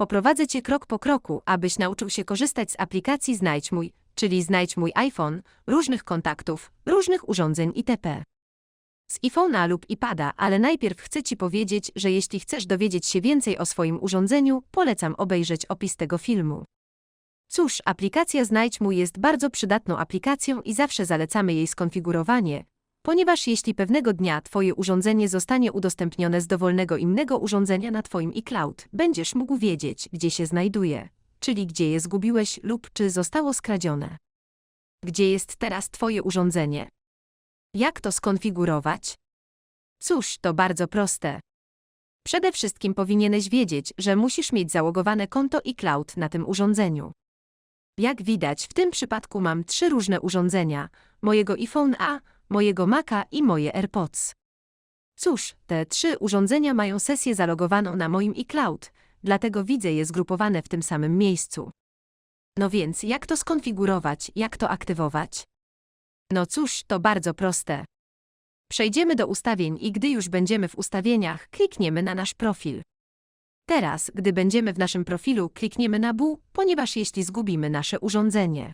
poprowadzę Cię krok po kroku, abyś nauczył się korzystać z aplikacji Znajdź Mój, czyli Znajdź Mój iPhone, różnych kontaktów, różnych urządzeń itp. Z iPhone'a lub iPada, ale najpierw chcę Ci powiedzieć, że jeśli chcesz dowiedzieć się więcej o swoim urządzeniu, polecam obejrzeć opis tego filmu. Cóż, aplikacja Znajdź Mój jest bardzo przydatną aplikacją i zawsze zalecamy jej skonfigurowanie, ponieważ jeśli pewnego dnia Twoje urządzenie zostanie udostępnione z dowolnego innego urządzenia na Twoim iCloud, będziesz mógł wiedzieć, gdzie się znajduje, czyli gdzie je zgubiłeś lub czy zostało skradzione. Gdzie jest teraz Twoje urządzenie? Jak to skonfigurować? Cóż, to bardzo proste. Przede wszystkim powinieneś wiedzieć, że musisz mieć załogowane konto iCloud na tym urządzeniu. Jak widać, w tym przypadku mam trzy różne urządzenia: mojego iPhone A, mojego Maca i moje AirPods. Cóż, te trzy urządzenia mają sesję zalogowaną na moim iCloud, dlatego widzę je zgrupowane w tym samym miejscu. No więc, jak to skonfigurować, jak to aktywować? No cóż, to bardzo proste. Przejdziemy do ustawień i gdy już będziemy w ustawieniach, klikniemy na nasz profil. Teraz, gdy będziemy w naszym profilu, klikniemy na Bu, ponieważ jeśli zgubimy nasze urządzenie,